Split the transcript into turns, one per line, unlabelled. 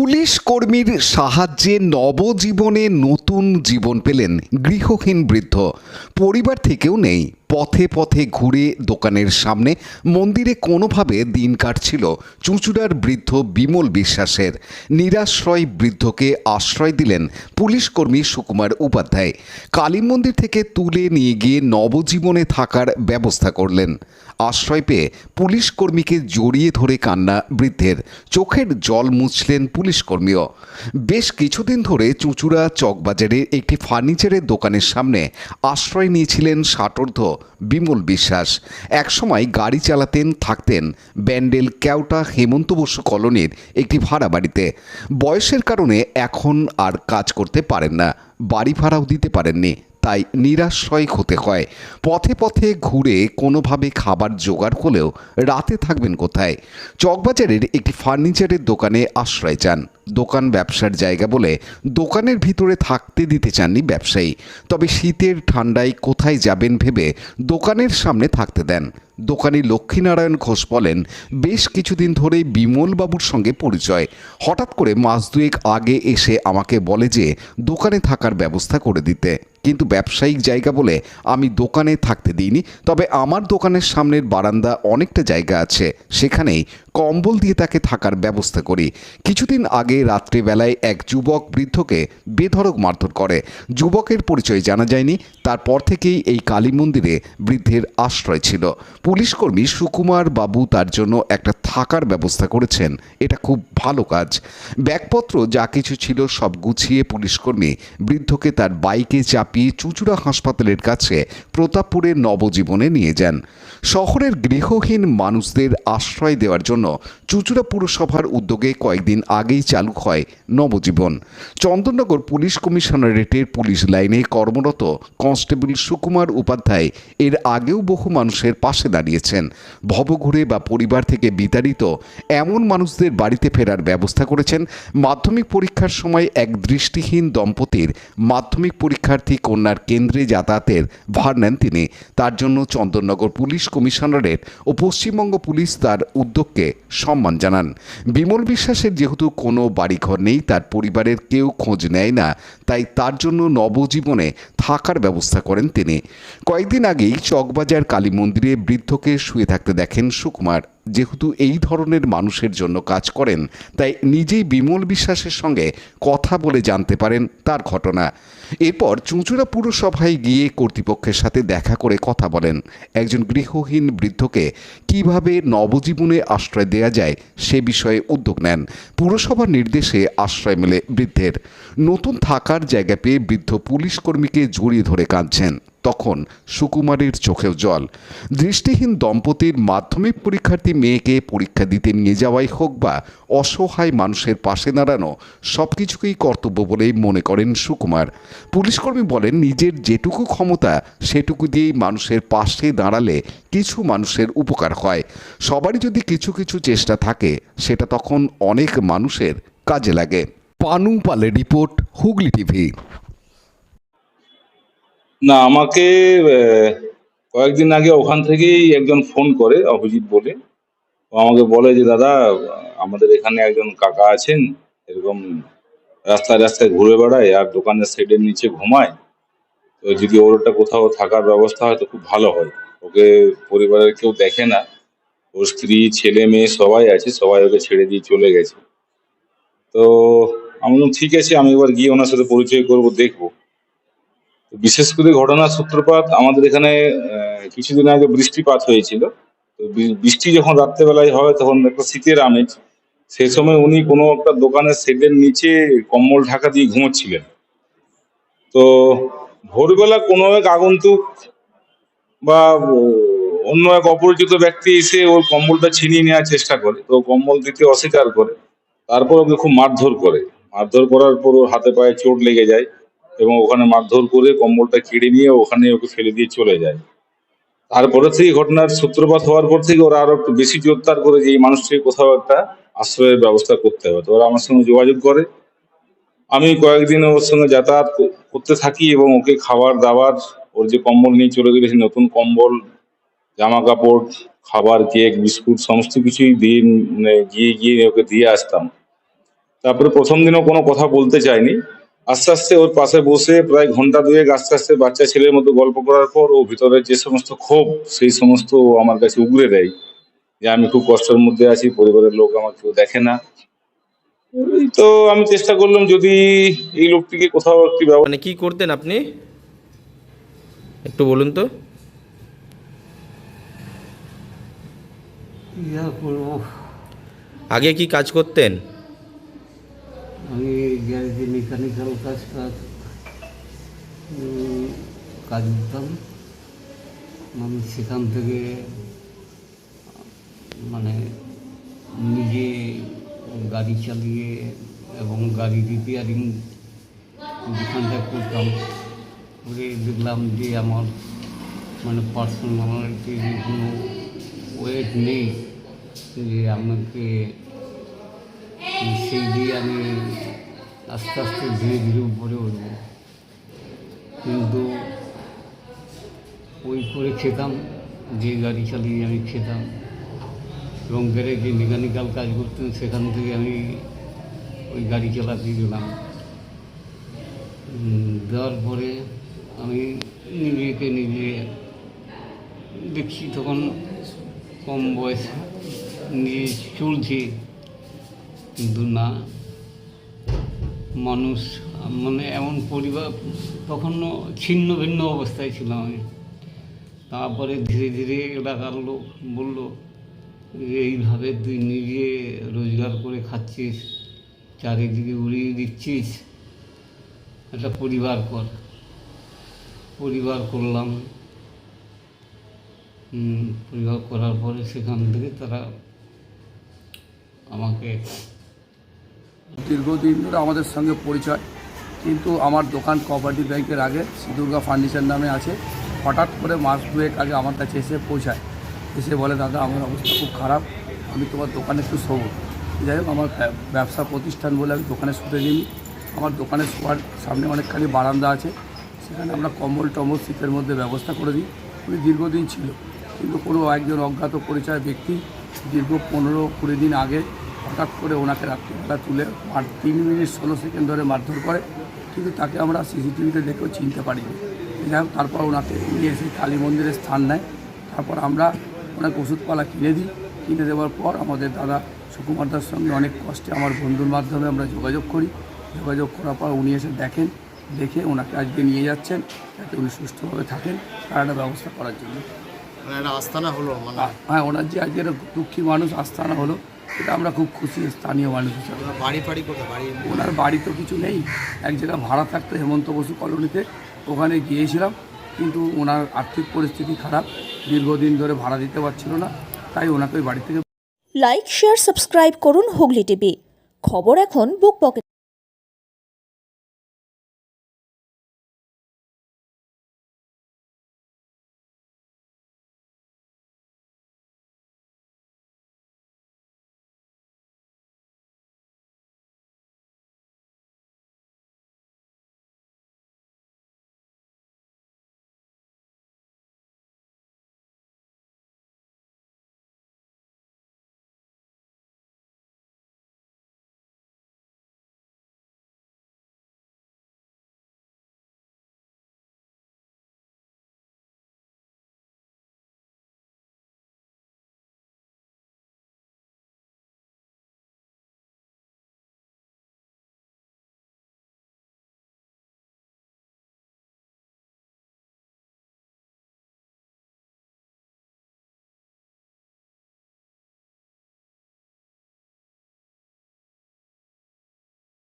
Police কর্মীর সাহায্যে নবজীবনে নতুন জীবন পেলেন গৃহহীন বৃদ্ধ পরিবার থেকেও নেই। পথে পথে ঘুরে দোকানের সামনে মন্দিরে কোনোভাবে দিন কাটছিল চুঁচুড়ার বৃদ্ধ বিমল বিশ্বাসের। নিরাশ্রয় বৃদ্ধকে আশ্রয় দিলেন পুলিশ কর্মী সুকুমার উপাধ্যায়। কালী মন্দির থেকে তুলে নিয়ে গিয়ে নবজীবনে থাকার ব্যবস্থা করলেন। আশ্রয় পেয়ে পুলিশ কর্মীকে জড়িয়ে ধরে কান্না বৃদ্ধের। চোখের জল মুছলেন পুলিশ কর্মীও। বেশ কিছুদিন ধরে চুঁচুড়া চকবাজারের একটি ফার্নিচারের দোকানের সামনে আশ্রয় নিয়েছিলেন ষাটোর্ধ বিমল বিশ্বাস। একসময় গাড়ি চালাতেন, থাকতেন ব্যান্ডেল কেওটা হেমন্ত বসু কলোনির একটি ভাড়া বাড়িতে। বয়সের কারণে এখন আর কাজ করতে পারেন না, বাড়ি ভাড়াও দিতে পারেননি, তাই নিরাশ্রয় হতে হয়। পথে পথে ঘুরে কোনোভাবে খাবার জোগাড় হলেও রাতে থাকবেন কোথায়? চকবাজারের একটি ফার্নিচারের দোকানে আশ্রয় চান। দোকান ব্যবসার জায়গা বলে দোকানের ভিতরে থাকতে দিতে চাননি ব্যবসায়ী। তবে শীতের ঠান্ডায় কোথায় যাবেন ভেবে দোকানের সামনে থাকতে দেন। দোকানি লক্ষ্মীনারায়ণ ঘোষ বলেন, বেশ কিছুদিন ধরে বিমলবাবুর সঙ্গে পরিচয়। হঠাৎ করে মাস দুয়েক আগে এসে আমাকে বলে যে দোকানে থাকার ব্যবস্থা করে দিতে। কিন্তু ব্যবসায়িক জায়গা বলে আমি দোকানে থাকতে দিইনি, তবে আমার দোকানের সামনের বারান্দা অনেকটা জায়গা আছে। সেখানেই কম্বল দিয়ে তাকে থাকার ব্যবস্থা করি। কিছুদিন আগে রাত্রিবেলায় এক যুবক বৃদ্ধকে বেধড়ক মারধর করে। যুবকের পরিচয় জানা যায়নি, তারপর থেকেই এই কালী মন্দিরে বৃদ্ধের আশ্রয় ছিল। পুলিশ কর্মী সুকুমার বাবু তার জন্য একটা থাকার ব্যবস্থা করেছেন। এটা খুব ভালো কাজ। ব্যাগপত্র যা কিছু ছিল সব গুছিয়ে পুলিশকর্মী বৃদ্ধকে তার বাইকে চাপিয়ে চুচুড়া হাসপাতালের কাছে প্রতাপপুরের নবজীবনে নিয়ে যান। শহরের গৃহহীন মানুষদের আশ্রয় দেওয়ার জন্য চুচুড়া পুরসভার উদ্যোগে কয়েকদিন আগেই চালু হয় নবজীবন। চন্দননগর পুলিশ কমিশনারেটের পুলিশ লাইনে কর্মরত কনস্টেবল সুকুমার উপাধ্যায় এর আগেও বহু মানুষের পাশে দাঁড়িয়েছেন। ভবঘুরে বা পরিবার থেকে বিতাড়িত এমন মানুষদের বাড়িতে ফেরার ব্যবস্থা করেছেন। মাধ্যমিক পরীক্ষার সময় এক দৃষ্টিহীন দম্পতির মাধ্যমিক পরীক্ষার্থী কন্যার কেন্দ্রে যাতায়াতের ভার নেন তিনি। তার জন্য চন্দননগর পুলিশ কমিশনারেট ও পশ্চিমবঙ্গ পুলিশ তার উদ্যোগকে সম্মান জানান। বিমল বিশ্বাসের যেহেতু কোনো বাড়িঘর নেই, তার পরিবারের কেউ খোঁজ নেয় না, তাই তার জন্য নবজীবনে থাকার ব্যবস্থা করেন তিনি। কয়েকদিন আগেই চকবাজার কালী মন্দিরে বৃদ্ধকে শুয়ে থাকতে দেখেন সুকুমার। যেহেতু এই ধরনের মানুষের জন্য কাজ করেন, তাই নিজেই বিমল বিশ্বাসের সঙ্গে কথা বলে জানতে পারেন তার ঘটনা। এরপর চুঁচুড়া পুরসভায় গিয়ে কর্তৃপক্ষের সাথে দেখা করে কথা বলেন। একজন গৃহহীন বৃদ্ধকে কীভাবে নবজীবনে আশ্রয় দেওয়া যায় সে বিষয়ে উদ্যোগ নেন। পুরসভার নির্দেশে আশ্রয় মেলে বৃদ্ধের। নতুন থাকার জায়গা পেয়ে বৃদ্ধ পুলিশ কর্মীকে জড়িয়ে ধরে কাঁদছেন। তখন সুকুমারের চোখেও জল। দৃষ্টিহীন দম্পতির মাধ্যমিক পরীক্ষার্থী মেয়েকে পরীক্ষা দিতে নিয়ে যাওয়াই হোক বা অসহায় মানুষের পাশে দাঁড়ানো সব কিছুকেই কর্তব্য বলেই মনে করেন সুকুমার। পুলিশকর্মী বলেন, নিজের যেটুকু ক্ষমতা, সেটুকু দিয়েই মানুষের পাশে দাঁড়ালে কিছু মানুষের উপকার হয়। সবারই যদি কিছু কিছু চেষ্টা থাকে, সেটা তখন অনেক মানুষের কাজে লাগে। পানু পালের রিপোর্ট, হুগলি টিভি।
না, আমাকে কয়েকদিন আগে ওখান থেকেই একজন ফোন করে, অভিজিৎ বলে। ও আমাকে বলে যে, দাদা, আমাদের এখানে একজন কাকা আছেন, এরকম রাস্তায় রাস্তায় ঘুরে বেড়ায় আর দোকানের শেডের নিচে ঘুমায়। তো যদি ওর একটা কোথাও থাকার ব্যবস্থা হয়, তো খুব ভালো হয়। ওকে পরিবারের কেউ দেখে না। ওর স্ত্রী, ছেলে, মেয়ে সবাই আছে, সবাই ওকে ছেড়ে দিয়ে চলে গেছে। তো আমি ঠিক আছে, আমি এবার গিয়ে ওনার সাথে পরিচয় করব, দেখব। বিশেষ করে ঘটনার সূত্রপাত আমাদের এখানে কিছুদিন আগে বৃষ্টিপাত হয়েছিল। বৃষ্টি যখন রাত্রেবেলায় হয় তখন একটা শীতের আমেজ। সেই সময় উনি কোনো একটা দোকানের শেডের নিচে কম্বল ঢাকা দিয়ে ঘুমোচ্ছিলেন। তো ভোরবেলা কোনো এক আগন্তুক বা অন্য এক অপরিচিত ব্যক্তি এসে ওর কম্বলটা ছিনিয়ে নেওয়ার চেষ্টা করে। তো কম্বল দিতে অস্বীকার করে। তারপর ওকে খুব মারধর করে। মারধর করার পর ওর হাতে পায়ে চোট লেগে যায়। এবং ওখানে মারধর করে কম্বলটা কেড়ে নিয়ে ওখানে ওকে ফেলে দিয়ে চলে যায়। তারপরে থেকে ঘটনার সূত্রপাত হওয়ার পর থেকে ওরা আরও একটু বেশি জোরদার করে যে এই মানুষটির কোথাও একটা আশ্রয়ের ব্যবস্থা করতে হবে। তো ওরা আমার সঙ্গে যোগাযোগ করে। আমি কয়েকদিন ওর সঙ্গে যাতায়াত করতে থাকি এবং ওকে খাবার দাবার, ওর যে কম্বল নিয়ে চলে গেলে নতুন কম্বল জামা কাপড় খাবার, কেক, বিস্কুট, সমস্ত কিছুই দিয়ে মানে গিয়ে গিয়ে ওকে দিয়ে আসতাম। তারপরে প্রথম দিনও কোনো কথা বলতে চায়নি আস্তে আস্তে ওর পাশে বসে প্রায় ঘণ্টা দুয়েক আস্তে আস্তে বাচ্চা ছেলের মতো গল্প করার পর ও ভিতরে যে সমস্ত ক্ষোভ সেই সমস্ত আমার কাছে উগরে দেয় যে আমি খুব কষ্টের মধ্যে আছি পরিবারের লোক আমার কেউ দেখে না। তো আমি চেষ্টা করলাম যদি এই লোকটিকে কোথাও একটি
মানে কি করতেন আপনি? একটু বলুন তো। আগে কি কাজ করতেন?
আমি গ্যারেজে মেকানিক্যাল কাজ কাজ কাজ করতাম। আমি সেখান থেকে মানে নিজে গাড়ি চালিয়ে এবং গাড়ি রিপেয়ারিং যেখানটা করতাম করে দেখলাম যে আমার মানে পার্সোনালিটি কোনো ওয়েট নেই। যে আমাকে সেই দিয়ে আমি আস্তে আস্তে ধীরে ধীরে উপরে উঠব। কিন্তু ওই করে খেতাম, যে গাড়ি চালিয়ে আমি খেতাম এবং গ্যারেজে মেকানিক্যাল কাজ করতেন, সেখান থেকে আমি ওই গাড়ি চালাতে গেলাম। দেওয়ার পরে আমি নিজেকে নিজে দেখছি তখন কম বয়স নিয়ে চলছি। কিন্তু না মানুষ মানে এমন পরিবার, তখনও ছিন্ন ভিন্ন অবস্থায় ছিলাম আমি। তারপরে ধীরে ধীরে এলাকার লোক বলল এইভাবে তুই নিজে রোজগার করে খাচ্ছিস, চারিদিকে উড়িয়ে দিচ্ছিস, একটা পরিবার কর। পরিবার করলাম। পরিবার করার পরে সেখান থেকে তারা আমাকে
দীর্ঘদিন ধরে আমাদের সঙ্গে পরিচয়, কিন্তু আমার দোকান কোঅপারেটিভ ব্যাংকের আগে দুর্গা ফার্নিচার নামে আছে। হঠাৎ করে মাস দুয়েক আগে আমার কাছে এসে পৌঁছায়। এসে বলে, দাদা, আমার অবস্থা খুব খারাপ। আমি তোমার দোকানে একটু শোবো। যাই হোক, আমার ব্যবসা প্রতিষ্ঠান বলে আমি দোকানে শুতে দিই আমার দোকানে শোয়ার সামনে অনেকখানি বারান্দা আছে। সেখানে আমরা কম্বল টম্বল শীতের মধ্যে ব্যবস্থা করে দিই। উনি দীর্ঘদিন ছিল, কিন্তু কোনো একজন অজ্ঞাত পরিচয় ব্যক্তি দীর্ঘ পনেরো কুড়ি দিন আগে হঠাৎ করে ওনাকে রাত্রিবেলা তুলে আর তিন মিনিট ষোলো সেকেন্ড ধরে মারধর করে কিন্তু তাকে আমরা সিসিটিভিতে দেখেও চিনতে পারিনি। যাই হোক তারপর ওনাকে নিয়ে এসে কালী মন্দিরে স্থান নেয়। তারপর আমরা ওনাকে ওষুধপালা কিনে দিই। কিনে দেওয়ার পর আমাদের দাদা সুকুমার দার সঙ্গে অনেক কষ্টে আমার বন্ধুর মাধ্যমে আমরা যোগাযোগ করি। যোগাযোগ করার পর উনি এসে দেখেন দেখে ওনাকে আজকে নিয়ে যাচ্ছেন যাতে উনি সুস্থভাবে থাকেন তার একটা ব্যবস্থা করার জন্য।
মানে একটা আস্তানা হলো মানে
হ্যাঁ ওনার যে আজকের দুঃখী মানুষ আস্থানা হলো। এটা আমরা খুব খুশি স্থানীয় মানুষ হিসাবে।
ওনার বাড়ি ফাড়ি কোথায়? বাড়ি
ওনার বাড়ি তো কিছু নেই। এক জায়গায় ভাড়া থাকতো হেমন্ত বসু কলোনিতে। ওখানে গিয়েছিলাম কিন্তু ওনার আর্থিক পরিস্থিতি খারাপ। দীর্ঘদিন ধরে ভাড়া দিতে পারছিল না তাই ওনাকে ওই বাড়ি থেকে
লাইক শেয়ার সাবস্ক্রাইব করুন হুগলি টিভি। খবর এখন বুক পকেট